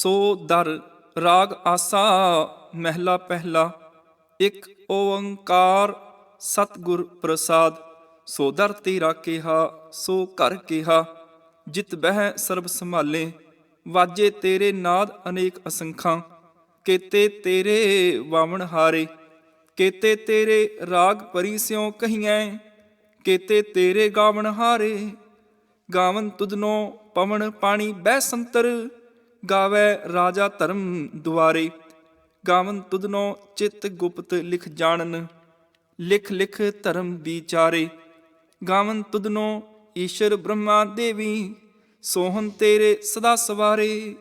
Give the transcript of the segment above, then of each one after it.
ਸੋ ਦਰ, ਰਾਗ ਆਸਾ, ਮਹਿਲਾ ਪਹਿਲਾ, ਇੱਕ ਓੰਕਾਰ, ਸਤਿਗੁਰ ਪ੍ਰਸਾਦ। ਸੋ ਦਰ ਤੇਰਾ ਕਿਹਾ, ਸੋ ਘਰ ਕਿਹਾ, ਜਿਤ ਬਹਿ ਸਰਬ ਸੰਭਾਲੇ। ਵਾਜੇ ਤੇਰੇ ਨਾਦ ਅਨੇਕ ਅਸੰਖਾਂ, ਕੇਤੇ ਤੇਰੇ ਵਾਵਣ ਹਾਰੇ। ਕੇਤੇ ਤੇਰੇ ਰਾਗ ਪਰੀ ਸਿਉ ਕਹੀਐ, ਕੇਤੇ ਤੇਰੇ ਗਾਵਣ ਹਾਰੇ। ਗਾਵਨ ਤੁਧਨੋ ਪਵਨ ਪਾਣੀ ਬਹਿ ਸੰਤਰ ਗਾਵੇ ਰਾਜਾ ਧਰਮ ਦੁਆਰੇ, ਗਾਵਨ ਤੁਧਨੋ ਚਿਤ ਗੁਪਤ ਲਿਖ ਜਾਣਨ, ਲਿਖ ਲਿਖ ਧਰਮ ਵਿਚਾਰੇ। ਗਾਵਨ ਤੁਧਨੋ ਈਸ਼ਰ ਬ੍ਰਹਮਾ ਦੇਵੀ ਸੋਹਨ ਤੇਰੇ ਸਦਾ ਸਵਾਰੇ।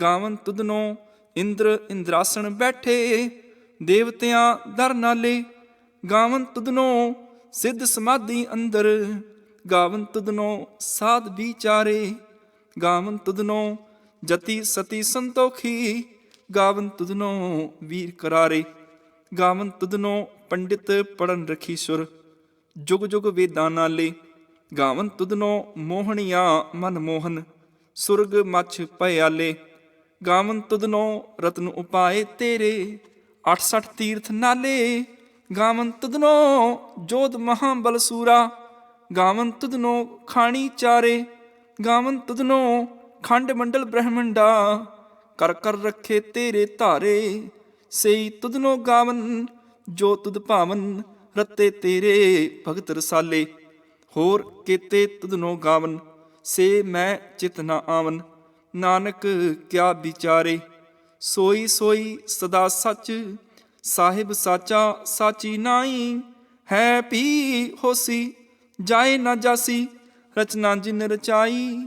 ਗਾਵਨ ਤੁਧਨੋ ਇੰਦਰ ਇੰਦਰਾਸਣ ਬੈਠੇ, ਦੇਵਤਿਆਂ ਦਰ ਨਾਲੇ। ਗਾਵਨ ਤੁਧਨੋ ਸਿੱਧ ਸਮਾਧੀ ਅੰਦਰ, ਗਾਵਨ ਤੁਧਨੋ ਸਾਧ ਵਿਚਾਰੇ। ਗਾਵਨ ਤੁਧਨੋ ਜਤੀ ਸਤੀ ਸੰਤੋਖੀ, ਗਾਵਨ ਤੁਧਨੋ ਵੀਰ ਕਰਾਰੇ। ਗਾਵਨ ਤੁਧਨੋ ਪੰਡਿਤ ਪੜਨ ਰਖੀ ਸੁਰ। ਜੁਗ ਜੁਗ ਵੇਦਾਂ ਨਾਲੇ, ਗਾਵਨ ਤੁਧਨੋ ਮੋਹਣੀਆਂ ਮਨ ਮੋਹਨ। ਸੁਰਗ ਮਛ ਭਇਆਲੇ ਗਾਵਨ ਤੁਧਨੋ ਰਤਨ ਉਪਾਏ ਤੇਰੇ। 68 ਤੀਰਥ ਨਾਲੇ, ਗਾਵਨ ਤੁਧਨੋ ਜੋਧ ਮਹਾ ਬਲਸੂਰਾ ਗਾਵਨ ਤੁਧਨੋ ਖਾਣੀ ਚਾਰੇ, ਗਾਵਨ ਤੁਧਨੋ ਖੰਡ ਮੰਡਲ ਬ੍ਰਹਮੰਡਾ, ਕਰ ਕਰ ਰੱਖੇ ਤੇਰੇ ਧਾਰੇ, ਸਈ ਤੁਧਨੋ ਗਾਵਨ, ਜੋ ਤੁਧ ਭਾਵਨ ਰਤੇ ਤੇਰੇ, ਭਗਤ ਰਸਾਲੇ, ਹੋਰ ਕੀਤੇ ਤੁਧਨੋ ਗਾਵਨ, ਸੇ ਮੈਂ ਚਿਤ ਨਾ ਆਵਨ, ਨਾਨਕ ਕਿਆ ਵਿਚਾਰੇ, ਸੋਈ ਸੋਈ ਸਦਾ ਸੱਚ, ਸਾਹਿਬ ਸਾਚਾ ਸਾਚੀ ਨਾਈ, ਹੈ ਪੀ ਹੋਸੀ, ਜਾਏ ਨਾ ਜਾਸੀ, ਰਚਨਾ ਜਿਨ ਰਚਾਈ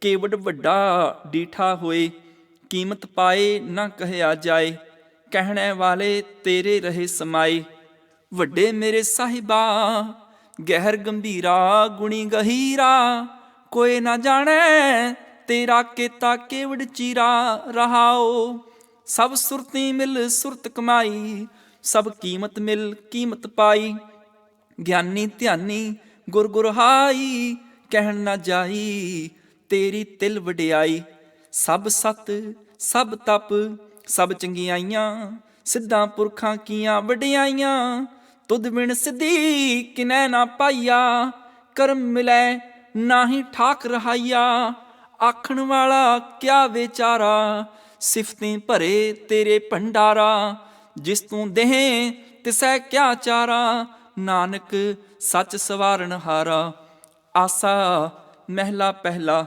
ਕੇਵਡ ਵੱਡਾ ਡੀਠਾ ਹੋਏ, ਕੀਮਤ ਪਾਏ ਨਾ ਕਹਿਆ ਜਾਏ, ਕਹਿਣੇ ਵਾਲੇ ਤੇਰੇ ਰਹੇ ਸਮਾਈ ਵੱਡੇ ਮੇਰੇ ਸਾਹਿਬਾ, ਗਹਿਰ ਗੰਭੀਰਾ, ਗੁਣੀ ਗਹੀਰਾ, ਕੋਈ ਨਾ ਜਾਣੈ ਤੇਰਾ ਕੀਤਾ ਕੇਵੜ ਚੀਰਾ ਰਹਾਓ ਸਭ ਸੁਰਤੀ ਮਿਲ ਸੁਰਤ ਕਮਾਈ, ਸਭ ਕੀਮਤ ਮਿਲ ਕੀਮਤ ਪਾਈ। ਗਿਆਨੀ ਧਿਆਨੀ ਗੁਰ ਗੁਰ ਕਹਿਣ ਨਾ ਜਾਈ ਤੇਰੀ ਤਿਲ ਵਡਿਆਈ। ਸਭ ਸਤ, ਸਭ ਤਪ, ਸਭ ਚੰਗਿਆਈਆਂ, ਸਿੱਧਾਂ ਪੁਰਖਾਂ ਕੀਆਂ ਵਡਿਆਈਆਂ। ਤੁਧ ਬਿਨ ਸਿੱਧੀ ਕਿਨੈ ਨਾ ਪਾਈਆ, ਕਰਮ ਮਿਲੈ ਨਾਹੀ ਠਾਕ ਰਹਾਈਆ। ਆਖਣ ਵਾਲਾ ਕਿਆ ਵਿਚਾਰਾ, ਸਿਫਤੇਂ ਭਰੇ ਤੇਰੇ ਭੰਡਾਰਾ। ਜਿਸ ਤੂੰ ਦੇਹ, ਤਿਸੈ ਕਿਆ ਚਾਰਾ। ਨਾਨਕ ਸੱਚ ਸਵਾਰਨ ਹਾਰਾ। ਆਸਾ ਮਹਿਲਾ ਪਹਿਲਾ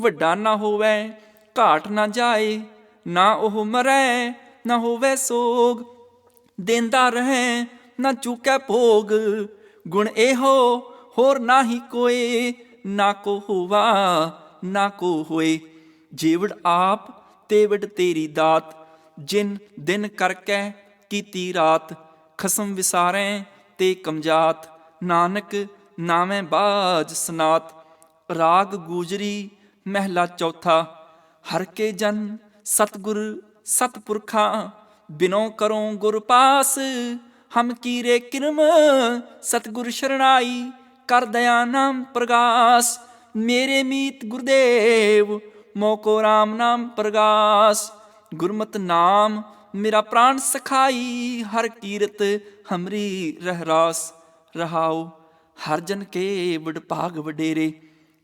ਵੱਡਾ ਨਾ ਹੋਵੇ, ਘਾਟ ਨਾ ਜਾਏ, ਨਾ ਉਹ ਮਰੈ, ਨਾ ਹੋਵੇ ਸੋਗ। ਦੇਂਦਾ ਰਹੇ, ਨਾ ਚੁਕੈ ਭੋਗ। ਗੁਣ ਇਹੋ, ਹੋਰ ਨਾਹੀ ਕੋਏ, ਨਾ ਕੋ ਹੋਵਾ, ਨਾ ਕੋ ਹੋਏ। ਜੀਵੜ ਆਪ, ਤੇਵੜ ਤੇਰੀ ਦਾਤ। ਜਿਨ ਦਿਨ ਕਰਕੇ ਕੀਤੀ ਰਾਤ, ਖਸਮ ਵਿਸਾਰੈ ਤੇ ਕਮਜਾਤ। ਨਾਨਕ ਨਾਵੇਂ ਬਾਜ ਸਨਾਤ। ਰਾਗ ਗੂਜਰੀ ਮਹਿਲਾ ਚੌਥਾ, ਹਰ ਕੇ ਜਨ ਸਤਗੁਰ ਸਤਪੁਰਖਾ, ਬਿਨੋ ਕਰੋ ਗੁਰ ਪਾਸ, ਹਮ ਕੀਰੇ ਕਿਰਮ ਸਤਗੁਰ ਸ਼ਰਣਾਈ ਕਰ ਦਇਆ ਨਾਮ ਪ੍ਰਗਾਸ, ਮੇਰੇ ਮੀਤ ਗੁਰਦੇਵ ਮੋਕੋ RAM ਨਾਮ ਪ੍ਰਗਾਸ, ਗੁਰਮਤਿ ਨਾਮ ਮੇਰਾ ਪ੍ਰਾਨ ਸਖਾਈ, ਹਰ ਕੀਰਤ ਹਮਰੀ ਰਹਿਰਾਸ, ਰਹਾਉ ਹਰ ਜਨ ਕੇ ਵਡ ਭਾਗ ਵਡੇਰੇ,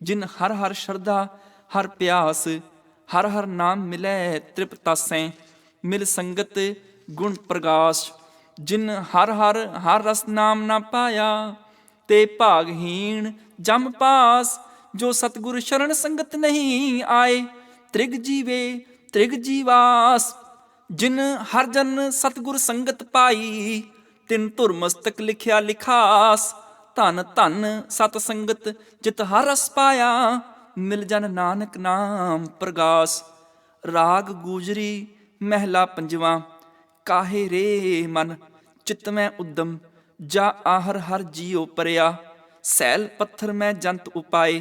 ਜਿਨ ਹਰ ਹਰ ਸ਼ਰਧਾ ਹਰ ਪਿਆਸ, ਹਰ ਹਰ ਨਾਮ ਮਿਲੈ ਤ੍ਰਿਪਤਾਸੈ, ਮਿਲ ਸੰਗਤ ਗੁਣ ਪ੍ਰਗਾਸ਼। ਜਿਨ ਹਰ ਹਰ ਹਰ ਰਸ ਨਾਮ ਨਾ ਪਾਇਆ, ਤੇ ਭਾਗਹੀਣ ਜਮ ਪਾਸ। ਜੋ ਸਤਗੁਰ ਸ਼ਰਨ ਸੰਗਤ ਨਹੀਂ ਆਏ, ਤ੍ਰਿਗ ਜੀਵੇ, ਤ੍ਰਿਗ ਜੀਵਾਸ। ਜਿਨ ਹਰ ਜਨ ਸਤਗੁਰ ਸੰਗਤ ਪਾਈ, ਤਿਨ ਧੁਰ ਮਸਤਕ ਲਿਖਿਆ ਲਿਖਾਸ। ਧਨ ਧਨ ਸਤ ਸੰਗਤ, ਜਿਤ ਹਰ ਰਸ ਪਾਇਆ ਮਿਲ ਜਨ ਨਾਨਕ ਨਾਮ ਪ੍ਰਗਾਸ, ਰਾਗ ਗੂਜਰੀ ਮਹਿਲਾ ਪੰਜਵਾਂ, ਕਾਹੇ ਰੇ ਮਨ, ਚਿਤ ਮੈਂ ਉਦਮ, ਜਾ ਆਹਰ ਹਰ ਜੀਉ ਪਰਿਆ, ਸੈਲ ਪੱਥਰ ਮੈਂ ਜੰਤ ਉਪਾਏ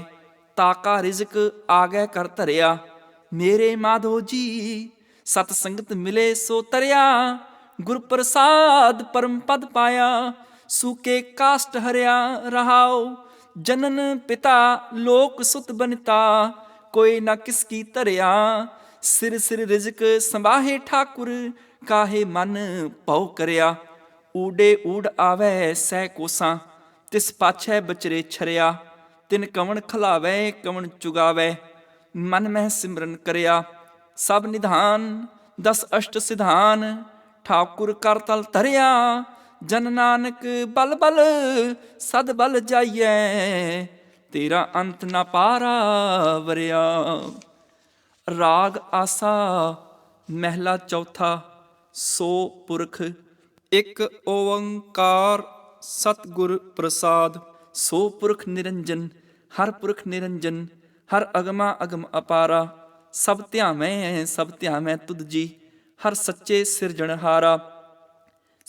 ਤਾਕਾ ਰਿਜ਼ਕ ਆਗੇ ਕਰ ਧਰਿਆ, ਮੇਰੇ ਮਾਧੋ ਜੀ, ਸਤ ਸੰਗਤ ਮਿਲੇ ਸੋ ਤਰਿਆ, ਗੁਰ ਪ੍ਰਸਾਦ ਪਰਮ ਪਦ ਪਾਇਆ ਸੂਕੇ ਕਾਸ਼ਟ ਹਰਿਆ ਰਹਾਓ ਜਨਨ ਪਿਤਾ ਲੋਕ ਸੁਤ ਬਨਤਾ, ਕੋਈ ਨਾ ਕਿਸ ਕੀ ਧਰਿਆ। ਸਿਰ ਸਿਰ ਰਿਜ਼ਕ ਸੰਭਾਹੇ ਠਾਕੁਰ, ਕਾਹੇ ਮਨ ਭਉ ਕਰਿਆ। ਊਡੇ ਊੜ ਆਵੇ ਸਹਿ ਕੋਸਾਂ, ਤਿਸ ਪਾਛੈ ਬਚਰੇ ਛਰਿਆ। ਤਿਨ ਕਵਣ ਖਲਾਵੇ, ਕਵਣ ਚੁਗਾਵੇ, ਮਨ ਮਹਿ ਸਿਮਰਨ ਕਰਿਆ। ਸਭ ਨਿਧਾਨ, ਦਸ ਅਸ਼ਟ ਸਿਧਾਨ, ਠਾਕੁਰ ਕਰ ਤਲ ਧਰਿਆ। ਜਨ ਨਾਨਕ ਬਲ ਬਲ, ਸਦ ਬਲ ਜਾਈਐ, ਤੇਰਾ ਅੰਤ ਨਾ ਪਾਰਾ ਵਰਿਆ। ਰਾਗ ਆਸਾ, ਮਹਿਲਾ ਚੌਥਾ, ਸੋ ਪੁਰਖ, ਇੱਕ ਓੰਕਾਰ ਸਤਿਗੁਰ ਪ੍ਰਸਾਦ। ਸੋ ਪੁਰਖ ਨਿਰੰਜਨ, ਹਰ ਪੁਰਖ ਨਿਰੰਜਨ, ਹਰ ਅਗਮਾ ਅਗਮ ਅਪਾਰਾ। ਸਭ ਧਿਆਵੇਂ ਸਭ ਧਿਆਵੇਂ ਤੁਧ ਜੀ, ਹਰ ਸੱਚੇ ਸਿਰਜਣਹਾਰਾ।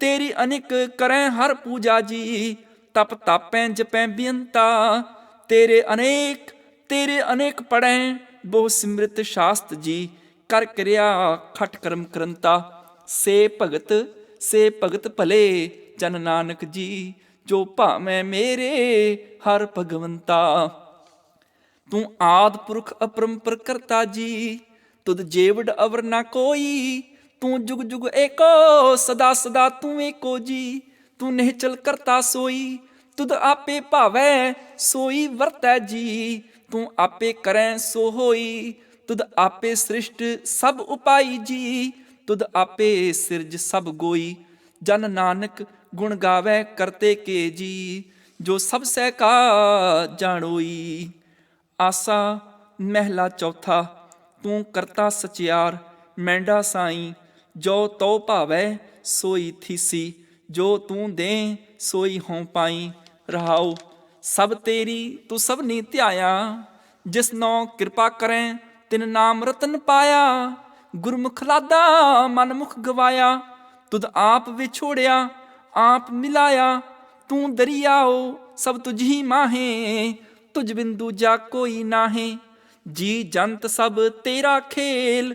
ਤੇਰੀ ਅਨਿਕ ਕਰੈ ਹਰ ਪੂਜਾ ਜੀ। ਤਪ ਤਾਪੈ ਜਪੈ ਬਿਅੰਤਾ। ਤੇਰੇ ਅਨੇਕ ਤੇਰੇ ਅਨੇਕ ਪੜੈ ਬਹੁ ਸਿਮ੍ਰਿਤ ਸ਼ਾਸਤ ਜੀ। ਕਰ ਕਿਰਿਆ ਖਟ ਕਰਮ ਕਰੰਤਾ। ਸੇ ਭਗਤ ਸੇ ਭਗਤ ਭਲੇ, ਜਨ ਨਾਨਕ ਜੀ। ਜੋ ਭਾਵੇਂ ਮੇਰੇ, ਹਰ ਭਗਵੰਤਾ। ਤੂੰ ਆਦ ਪੁਰਖ ਅਪਰੰਪਰ ਕਰਤਾ ਜੀ। ਤੁਧ ਜੇਵੜ ਅਵਰ ਨਾ ਕੋਈ। ਤੂੰ ਜੁਗ ਜੁਗ ਏਕੋ, ਸਦਾ ਸਦਾ ਤੂੰ ਏਕੋ ਜੀ। ਤੂੰ ਨਿਹਚਲ ਕਰਤਾ ਸੋਈ, ਤੁਧ ਆਪੇ ਭਾਵੈ ਸੋਈ ਵਰਤੈ ਜੀ। ਤੂੰ ਆਪੇ ਕਰੈ ਸੋ ਹੋਈ, ਤੁਧ ਆਪੇ ਸ੍ਰਿਸ਼ਟ ਸਭ ਉਪਾਈ ਜੀ। ਤੁਧ ਆਪੇ ਸਿਰਜ ਸਭ ਗੋਈ, ਜਨ ਨਾਨਕ ਗੁਣ ਗਾਵੇ ਕਰਤੇ ਕੇ ਜੀ। ਜੋ ਸਭ ਸਹਿ ਕਾ ਜਾਣੋਈ, ਆਸਾ ਮਹਿਲਾ ਚੌਥਾ, ਤੂੰ ਕਰਤਾ ਸਚਿਆਰ, ਮੈਂਡਾ ਸਾਈ ਜੋ ਤੋ ਭਾਵੈ, ਸੋਈ ਥੀਸੀ। ਜੋ ਤੂੰ ਦੇ ਸੋਈ ਹੋਂ ਪਾਈ। ਰਹਾਉ, ਸਭ ਤੇਰੀ ਤੂੰ ਸਭ ਨੀ ਧਿਆਇਆ। ਜਿਸ ਨੋ ਕਿਰਪਾ ਕਰੈ, ਤਿਨ ਨਾਮ ਰਤਨ ਪਾਇਆ। ਗੁਰਮੁਖ ਲਾਦਾ ਮਨ ਮੁਖ ਗਵਾਇਆ। ਤੁਧ ਆਪ ਵਿਛੋੜਿਆ, ਆਪ ਮਿਲਾਇਆ। ਤੂੰ ਦਰਿਆਓ, ਸਭ ਤੁਝ ਹੀ ਮਾਹੇ। ਤੁਝ ਬਿਨ ਜਾ ਕੋਈ ਨਾਹੇ। ਜੀ ਜੰਤ ਸਭ ਤੇਰਾ ਖੇਲ।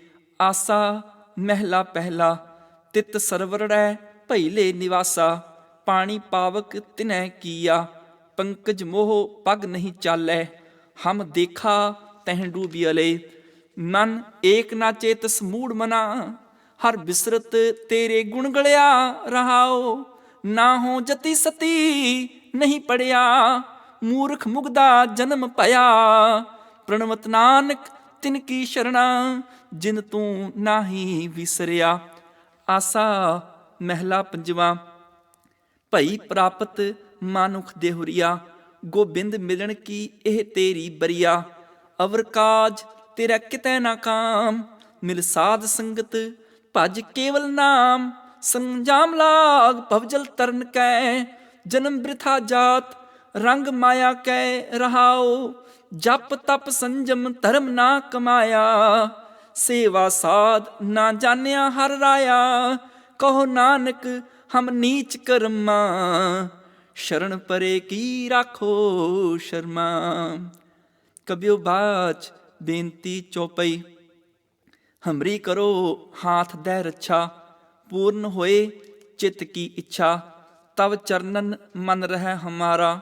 ਆਸਾ ਮਹਿਲਾ ਪਹਿਲਾ, ਤਿਤ ਸਰਵਰੜੈ ਭਈਲੇ ਨਿਵਾਸਾ, ਪਾਣੀ ਪਾਵਕ ਤਿਨੈ ਕੀਆ, ਪੰਕਜ ਮੋਹ ਪਗ ਨਹੀਂ ਚਾਲੈ, ਹਮ ਦੇਖਾ ਤਹਿ ਡੂਬਿਅਲੇ ਮਨ ਏਕ ਨਾ ਚੇਤਸ ਮੂੜ ਮਨਾ, ਹਰ ਬਿਸਰਤ ਤੇਰੇ ਗੁਣ ਗਲਿਆ ਰਹਾਓ ਨਾ ਹੋ ਜਤੀ ਸਤੀ ਨਹੀਂ ਪੜਿਆ, ਮੂਰਖ ਮੁਗਦਾ ਜਨਮ ਭਇਆ ਪ੍ਰਣਵਤ ਨਾਨਕ ਤਿਨ ਕੀ ਸ਼ਰਣਾ ਜਿਨ ਤੂੰ ਨਾਹੀ ਵਿਸਰਿਆ, ਆਸਾ ਮਹਿਲਾ ਪੰਜਵਾ। ਭਈ ਪ੍ਰਾਪਤ ਮਾਨੁਖ ਦੇਹੁਰੀਆ, ਗੋਬਿੰਦ ਮਿਲਣ ਕੀ ਇਹ ਤੇਰੀ ਬਰੀਆ? ਅਵਰ ਕਾਜ ਤੇਰਾ ਕਿਤੈ ਨਾ ਕਾਮ, ਮਿਲ ਸਾਧ ਸੰਗਤ ਭਜ ਕੇਵਲ ਨਾਮ। ਸੰਜਾਮ ਲਾਗ ਭਵਜਲ ਤਰਨ ਕੈ, ਜਨਮ ਬ੍ਰਿਥਾ ਜਾਤ ਰੰਗ ਮਾਇਆ ਕੈ ਰਹਾਓ ਜਪ ਤਪ ਸੰਜਮ ਧਰਮ ਨਾ ਕਮਾਇਆ ਸੇਵਾ ਸਾਧ ਨਾ ਜਾਣਿਆ ਹਰ ਰਾਇਆ, ਕਹੋ ਨਾਨਕ ਹਮ ਨੀਚ ਕਰਮਾ, ਸ਼ਰਨ ਪਰੇ ਕੀ ਰਾਖੋ ਸ਼ਰਮਾ। ਕਬਿਓ ਬਾਚ ਬੇਨਤੀ ਚੋਪਈ, ਹਮਰੀ ਕਰੋ ਹਾਥ ਦੇ ਰੱਛਾ, ਪੂਰਨ ਹੋਏ ਚਿਤ ਕੀ ਇੱਛਾ, ਤਵ ਚਰਨਨ ਮਨ ਰਹਿ ਹਮਾਰਾ,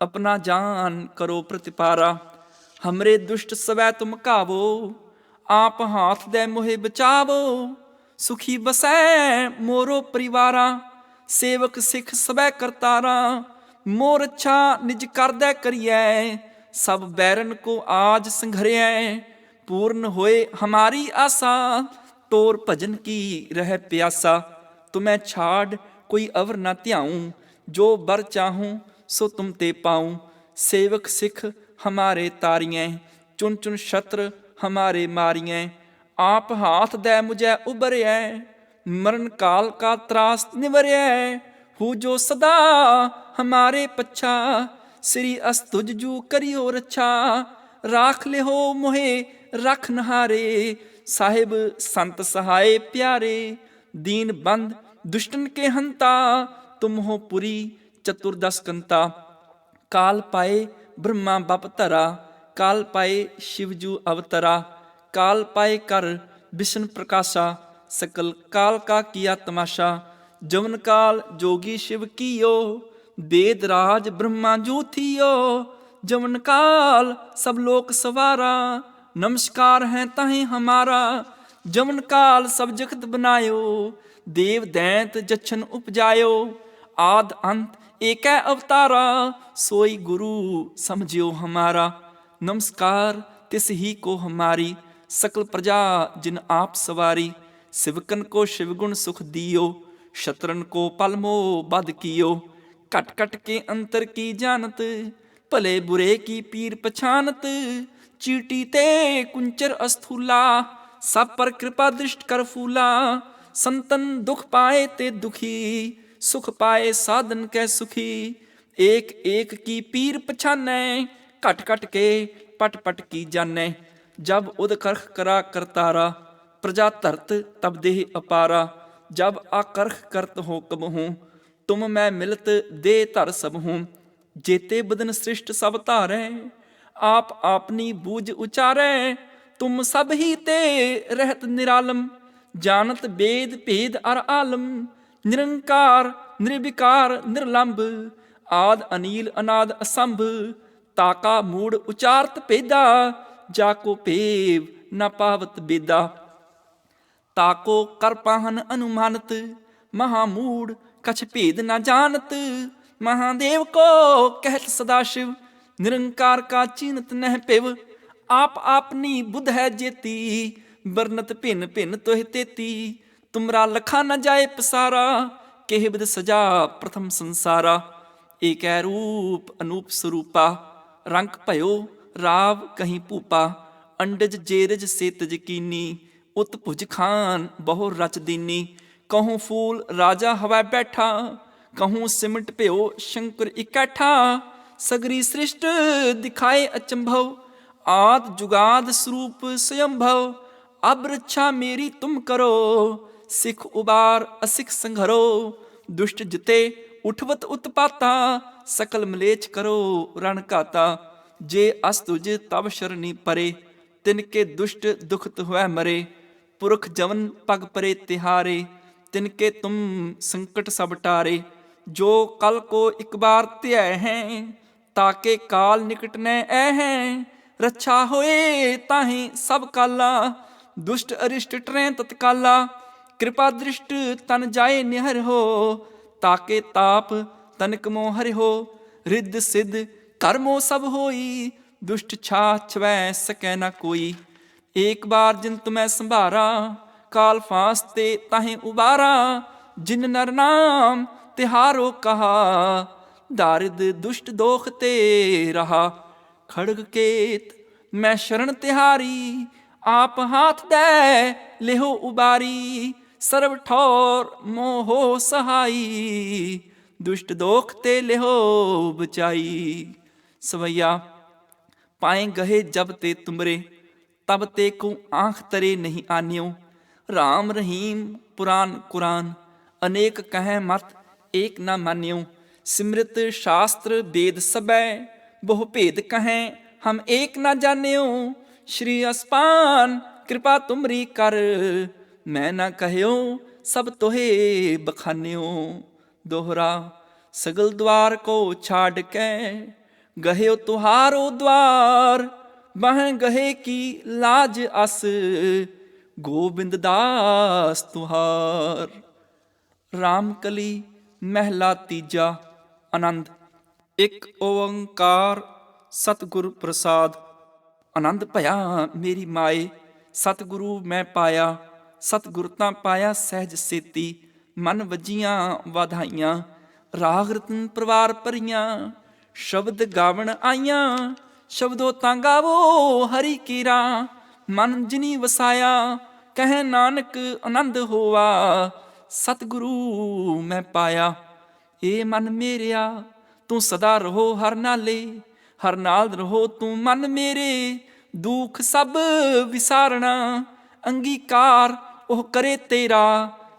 ਆਪਣਾ ਜਾਨ ਕਰੋ ਪ੍ਰਤਿਪਾਰਾ, ਹਮਰੇ ਦੁਸ਼ਟ ਸਵੈ ਤੁਮ ਕਾਵੋ ਆਪ ਹਾਥ ਦੇ ਮੋਹਿ ਬਚਾਵੋ, ਸੁਖੀ ਬਸੈ ਮੋਰੋ ਪਰਿਵਾਰਾ, ਸੇਵਕ ਸਿੱਖ ਸਬੈ ਕਰਤਾਰਾ, ਮੋਰ ਅੱਛਾ ਨਿਜ ਕਰਦੈ ਕਰੀਐ, ਸਭ ਬੈਰਨ ਕੋ ਆਜ ਸੰਘਰਿਐ, ਪੂਰਨ ਹੋਏ ਹਮਾਰੀ ਆਸਾ, ਤੋਰ ਭਜਨ ਕੀ ਰਹਿ ਪਿਆਸਾ, ਤੁਮੈ ਛਾੜ ਕੋਈ ਅਵਰ ਨਾ ਧਿਆਉ, ਜੋ ਬਰ ਚਾਹੂੰ ਸੋ ਤੁਮ ਤੇ ਪਾਉ, ਸੇਵਕ ਸਿੱਖ ਹਮਾਰੇ ਤਾਰੀਐ ਚੁਨ ਚੁਨ ਸ਼ਤਰ ਹਮਾਰੇ ਮਾਰੀਐ, ਆਪ ਹਾਥ ਦੇ ਮੁਝੈ ਉਬਰਿਐ ਮਰਨ ਕਾਲ ਕਾ ਤਰਾਸ ਨਿਵਰਿਐ, ਹੂ ਜੋ ਸਦਾ ਹਮਾਰੇ ਪੱਛਾ, ਸ੍ਰੀ ਅਸਤੁਜ ਜੂ ਕਰਿਓ ਰੱਛਾ, ਰਾਖ ਲਿਓ ਮੋਹਿ, ਰਖ ਨਹਾਰੇ, ਸਾਹਿਬ ਸੰਤ ਸਹਾਏ ਪਿਆਰੇ, ਦੀਨ ਬੰਦ ਦੁਸ਼ਟਨ ਕੇ ਹੰਤਾ ਤੁਮ ਹੋ ਪੁਰੀ ਚਤੁਰਦਸ ਕੰਤਾ, ਕਾਲ ਪਾਏ ਬ੍ਰਹਮਾ ਬਪ ਧਰਾ। ਕਾਲ ਪਾਏ ਸ਼ਿਵਜੂ ਅਵਤਰਾ, ਕਾਲ ਪਾਏ ਕਰ ਵਿਸ਼ਨ ਪ੍ਰਕਾਸ਼ਾ, ਸਕਲ ਕਾਲ ਕਾ ਕੀਆ ਤਮਾਸ਼ਾ, ਜਵਨ ਕਾਲ ਜੋਗੀ ਸ਼ਿਵ ਕੀਓ ਵੇਦ ਰਾਜ ਬ੍ਰਹਮਾ ਜੂ ਥੀਓ, ਜਵਨ ਕਾਲ ਸਭ ਲੋਕ ਸਵਾਰਾ, ਨਮਸਕਾਰ ਹੈ ਤਾਹੇ ਹਮਾਰਾ, ਜਵਨ ਕਾਲ ਸਭ ਜਗਤ ਬਨਾਇਓ, ਦੇਵ ਦੈਂਤ ਜਛਨ ਉਪਜਾਇਓ, ਆਦ ਅੰਤ ਏਕੈ ਅਵਤਾਰਾ, ਸੋਈ ਗੁਰੂ ਸਮਝਿਓ ਹਮਾਰਾ। नमस्कार तिस ही को हमारी सकल प्रजा जिन आप सवारी सिवकन को शिवगुण सुख दियो शत्रन को पलमो बद कियो कट कट के अंतर की जानत भले बुरे की पीर पछानत चीटी ते कुंचर अस्थूला सब पर कृपा दृष्ट कर फूला संतन दुख पाए ते दुखी सुख पाए साधन कै सुखी एक एक की पीर पछानै ਘਟ ਘਟ ਕੇ ਪਟ ਪਟ ਕੀ ਜਾਣੈ? ਜਬ ਉਦ ਕਰਖ ਕਰਾ ਕਰਤਾਰਾ, ਪ੍ਰਜਾ ਧਰਤ ਤਬ ਦੇਹ ਅਪਾਰਾ। ਜਬ ਆਕਰਖ ਕਰਤ ਹੁਕਮ ਹੂੰ, ਤੁਮ ਮੈਂ ਮਿਲਤ ਦੇ ਧਰ ਸਭ ਹੂੰ। ਜੇਤੇ ਬਦਨ ਸ੍ਰਿਸ਼ਟ ਸਭ ਧਾਰੈ, ਆਪ ਆਪਨੀ ਬੂਝ ਉਚਾਰੈ। ਤੁਮ ਸਭ ਹੀ ਤੇ ਰਹਿਤ ਨਿਰਾਲਮ, ਜਾਣਤ ਬੇਦ ਭੇਦ ਅਰ ਆਲਮ। ਨਿਰੰਕਾਰ, ਨਿਰਵਿਕਾਰ, ਨਿਰਲੰਭ, ਆਦ ਅਨੀਲ ਅਨਾਦ ਅਸੰਭ। ਤਾਕਾ ਮੂੜ ਉਚਾਰਤ ਪੇਦਾ ਜਾ ਕੋ ਭੇਵ ਨ ਪਾਵਤ ਬੇਦਾ। ਤਾਕੋ ਕਰ ਪਾਹਨ ਅਨੁਮਾਨਤ, ਮਹਾ ਮੂੜ ਕਛ ਭੇਦ ਨਾ ਜਾਣਤ। ਮਹਾਦੇਵ ਕੋ ਕਹਿਤ ਸਦਾ ਸ਼ਿਵ, ਨਿਰੰਕਾਰ ਕਾ ਚੀਨਤ ਨਹਿ ਪਿਵ ਆਪ ਆਪਨੀ ਬੁੱਧ ਹੈ ਜੇਤੀ, ਵਰਨਤ ਭਿੰਨ ਭਿੰਨ ਤੋਹਿ ਤੇਤੀ। ਤੁਮਰਾ ਲਖਾ ਨ ਜਾਏ ਪਸਾਰਾ, ਕਿਹ ਸਜਾ ਪ੍ਰਥਮ ਸੰਸਾਰਾ। ਏਕੈ ਰੂਪ ਅਨੂਪ ਸਰੂਪਾ। ਰੰਕ ਭਇਓ, ਰਾਵ ਕਹੀਂ ਭੂਪਾ, ਅੰਡਜ ਜੇਰਜ ਸੇਤਜ ਕੀਨੀ ਉਤ ਭੁਜ ਖਾਨ ਬਹੁ ਰਚ ਦੀਨੀ। ਕਹੂੰ ਫੂਲ ਰਾਜਾ ਹਵਾ ਬੈਠਾ, ਕਹੂੰ ਸਿਮਟ ਭਿਓ ਸ਼ੰਕਰ ਇਕੱਠਾ। ਸਗਰੀ ਸ੍ਰਿਸ਼ਟ ਦਿਖਾਏ ਅਚੰਭਵ, ਆਦ ਜੁਗਾਦ ਸਰੂਪ ਸਯੰਭਵ। ਅਬ ਰੱਛਾ ਮੇਰੀ ਤੁਮ ਕਰੋ, ਸਿੱਖ ਉਬਾਰ ਅਸਿੱਖ ਸੰਘਰੋ। ਦੁਸ਼ਟ ਜਿਤੇ ਉਠਵਤ ਉਤਪਾਤਾ ਸਕਲ ਮਲੇਚ ਕਰੋ ਰਣ ਘਾਤਾ, ਜੇ ਅਸ ਤੁਜ ਤਬ ਸ਼ਰਣੀ ਪਰੇ, ਤਿਨ ਕੇ ਦੁਸ਼ਟ ਦੁਖਤ ਹੋਇ ਮਰੇ, ਪੁਰਖ ਜਵਨ ਪਗ ਪਰੇ ਤਿਹਾਰੇ, ਤਿਨ ਕੇ ਤੁਮ ਸੰਕਟ ਸਭ ਟਾਰੇ, ਜੋ ਕਲ ਕੋ ਇੱਕ ਬਾਰ ਧਿਐ ਹੈ ਤਾਕੇ ਕਾਲ ਨਿਕਟ ਨੈ ਐ ਹੈ, ਰੱਛਾ ਹੋਏ ਤਾਹੀ ਸਭ ਕਾਲਾ, ਦੁਸ਼ਟ ਅਰਿਸ਼ਟ ਟਰੈ ਤਤਕਾਲਾ, ਕਿਰਪਾ ਦ੍ਰਿਸ਼ਟ ਤਨ ਜਾਏ ਨਿਹਰ ਹੋ ਤਾਕੇ ਤਾਪ ਤਨਕ ਮੋ ਹਰਿ ਹੋ ਰਿੱਧ ਸਿੱਧ ਕਰਮੋ ਸਭ ਹੋਈ, ਦੁਸ਼ਟ ਛਾ ਛਵੈ ਸਕੈ ਨਾ ਕੋਈ। ਏਕ ਬਾਰ ਜਿਨ ਤੁਮੈ ਸੰਭਾਰਾ, ਕਾਲ ਫਾਸ ਤੇ ਤਾਹੇ ਉਬਾਰਾ, ਜਿਨ ਨਰ ਨਾਮ ਤਿਹਾਰੋ ਕਹਾ, ਦਾਰਿਦ ਦੁਸ਼ਟ ਦੋਖ ਤੇ ਰਹਾ। ਖੜਗ ਕੇਤ, ਮੈਂ ਸ਼ਰਨ ਤਿਹਾਰੀ, ਆਪ ਹਾਥ ਦੇ, ਲਿਹੋ ਉਬਾਰੀ, ਸਰਬ ਠੌਰ ਮੋਹ ਸਹਾਈ। ਦੁਸ਼ਟ ਦੋਖ ਤੇ ਲਿਹੋ ਬਚਾਈ ਸਵਈਆ, ਪਾਏ ਗਏ ਜਬ ਤੇ ਤੁਮਰੇ, ਤਬ ਤੇ ਕੋ ਆਂਖ ਤਰੇ ਨਹੀਂ ਆਨਿਓ। ਰਾਮ ਰਹੀਮ ਪੁਰਾਨ ਕੁਰਾਨ, ਅਨੇਕ ਕਹੈ ਮਤ ਏਕ ਨਾ ਮਾਨਿਓ। ਸਿਮਰਤ ਸ਼ਾਸਤਰ ਵੇਦ ਸਬੈ ਬਹੁ ਭੇਦ ਕਹੈ, ਹਮ ਏਕ ਨਾ ਜਾਣਿਓ। ਸ਼੍ਰੀ ਅਸਪਾਨ, ਕਿਰਪਾ ਤੁਮਰੀ ਕਰ, ਮੈਂ ਨਾ ਕਹਿਓ, ਸਭ ਤੋਹੇ ਬਖਾਨਿਓ। ਦੋਹਰਾ, ਸਗਲ ਦਵਾਰ ਕੋ ਛਾੜ ਕੇ, ਗਹਿਓ ਤੁਹਾਰੋ ਦਵਾਰ, ਬਹ ਗਏ ਕੀ ਲਾਜ ਅਸ, ਗੋਬਿੰਦ ਦਾਸ ਤੁਹਾਰ। ਰਾਮਕਲੀ ਮਹਿਲਾ ਤੀਜਾ, ਆਨੰਦ। ਇੱਕ ਓੰਕਾਰ, ਸਤਿਗੁਰ ਪ੍ਰਸਾਦ। ਆਨੰਦ ਭਇਆ ਮੇਰੀ ਮਾਏ, ਸਤਿਗੁਰੂ ਮੈਂ ਪਾਇਆ, ਸਤਿਗੁਰ ਤਾਂ ਪਾਇਆ ਸਹਿਜ ਸੇਤੀ। ਮਨ ਵਜੀਆਂ ਵਧਾਈਆਂ, ਰਾਗ ਰਤਨ ਪਰਿਵਾਰ ਭਰੀਆਂ, ਸ਼ਬਦ ਗਾਵਣ ਆਈਆਂ, ਸ਼ਬਦੋ ਤਾਂ ਗਾਵੋ ਹਰੀ ਕੀਰਾ, ਮਨ ਜਿਨੀ ਵਸਾਇਆ, ਕਹਿ ਨਾਨਕ ਆਨੰਦ ਹੋਵਾ ਸਤਿਗੁਰੂ ਮੈਂ ਪਾਇਆ, ਏ ਮਨ ਮੇਰਿਆ, ਤੂੰ ਸਦਾ ਰਹੋ ਹਰ ਨਾਲੇ, ਹਰ ਨਾਲ ਰਹੋ ਤੂੰ ਮਨ ਮੇਰੇ, ਦੁੱਖ ਸਭ ਵਿਸਾਰਣਾ, ਅੰਗੀਕਾਰ ਉਹ ਕਰੇ ਤੇਰਾ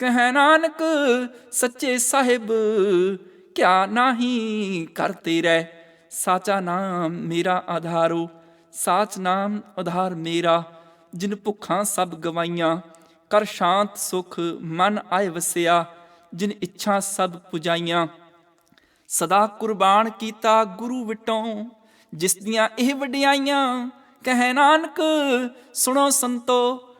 ਕਹਿ ਨਾਨਕ, ਸੱਚੇ ਸਾਹਿਬ, ਕਿਆ ਨਾਹੀ ਕਰਤੇ ਰਹਿ? ਸਾਚਾ ਨਾਮ ਮੇਰਾ ਆਧਾਰੋ, ਸਾਚ ਨਾਮ ਆਧਾਰ ਮੇਰਾ, ਜਿਨ ਭੁੱਖਾਂ ਸਭ ਗਵਾਈਆਂ। ਕਰ ਸ਼ਾਂਤ ਸੁਖ ਮਨ ਆਏ ਵਸਿਆ, ਜਿਨ ਇੱਛਾ ਸਭ ਪੁਜਾਈਆਂ। ਸਦਾ ਕੁਰਬਾਨ ਕੀਤਾ ਗੁਰੂ ਵਿਟੋਂ, ਜਿਸ ਦੀਆਂ ਇਹ ਵਡਿਆਈਆਂ। ਕਹਿ ਨਾਨਕ, ਸੁਣੋ ਸੰਤੋ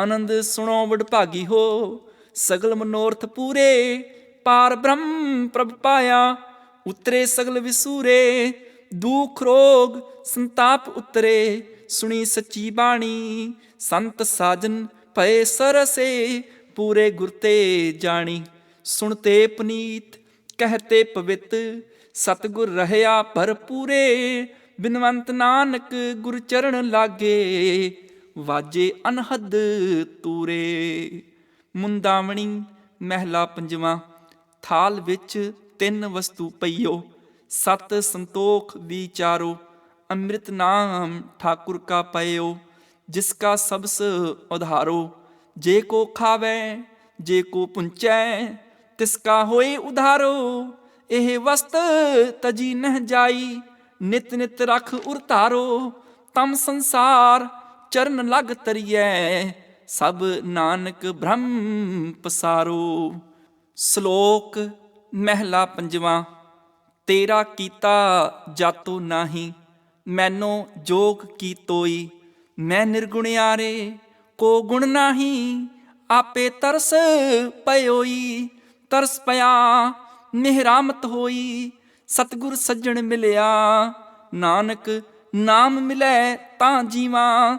ਆਨੰਦ ਸੁਣੋ ਵਡਭਾਗੀ ਹੋ, ਸਗਲ ਮਨੋਰਥ ਪੂਰੇ, ਪਾਰ ਬ੍ਰਹਮ ਪ੍ਰਭ ਪਾਇਆ, ਉਤਰੇ ਸਗਲ ਵਿਸੂਰੇ, ਦੁਖ ਰੋਗ ਸੰਤਾਪ ਉਤਰੇ, ਸੁਣੀ ਸੱਚੀ ਬਾਣੀ, ਸੰਤ ਸਾਜਨ ਭਏ ਸਰਸੇ, ਪੂਰੇ ਗੁਰ ਤੇ ਜਾਣੀ ਸੁਣਤੇ ਪਨੀਤ ਕਹਤੇ ਪਵਿੱਤ, ਸਤਗੁਰ ਰਹਿਆ ਭਰਪੂਰੇ, ਬਿਨਵੰਤ ਨਾਨਕ ਗੁਰ ਚਰਨ ਲਾਗੇ ਵਾਜੇ ਅਨਹਦ ਤੂਰੇ। ਮੁੰਦਾਵਣੀ ਮਹਿਲਾ ਪੰਜਵਾਂ, ਥਾਲ ਵਿੱਚ ਤਿੰਨ ਵਸਤੂ ਪਈਓ, ਸਤ ਸੰਤੋਖ ਵਿਚਾਰੋ, ਅੰਮ੍ਰਿਤ ਨਾਮ ਠਾਕੁਰ ਕਾ ਪਇਓ, ਜਿਸ ਕਾ ਸਬਸ ਉਧਾਰੋ। ਜੇ ਕੋ ਖਾਵੇ, ਜੇ ਕੋ ਪੁੰਚੈ, ਤਿਸ ਕਾ ਹੋਏ ਉਧਾਰੋ। ਇਹ ਵਸਤ ਤਜੀ ਨਹ ਜਾਈ, ਨਿਤ ਨਿਤ ਰਖ ਉਰਤਾਰੋ, ਤਮ ਸੰਸਾਰ ਚਰਨ ਲਗ ਤਰੀਐ, ਸਭ ਨਾਨਕ ਬ੍ਰਹਮ ਪਸਾਰੋ। ਸ਼ਲੋਕ ਮਹਿਲਾ ਪੰਜਵਾਂ, ਤੇਰਾ ਕੀਤਾ ਜਾਤੋ ਨਾਹੀ, ਮੈਨੋ ਜੋਗ ਕੀ ਤੋਈ, ਮੈਂ ਨਿਰਗੁਣਿਆਰੇ ਕੋ ਗੁਣ ਨਾਹੀ, ਆਪੇ ਤਰਸ ਪਇਓਈ, ਤਰਸ ਪਿਆ ਮਿਹਰਾਮਤ ਹੋਈ, ਸਤਿਗੁਰ ਸੱਜਣ ਮਿਲਿਆ, ਨਾਨਕ ਨਾਮ ਮਿਲੈ ਤਾਂ ਜੀਵਾਂ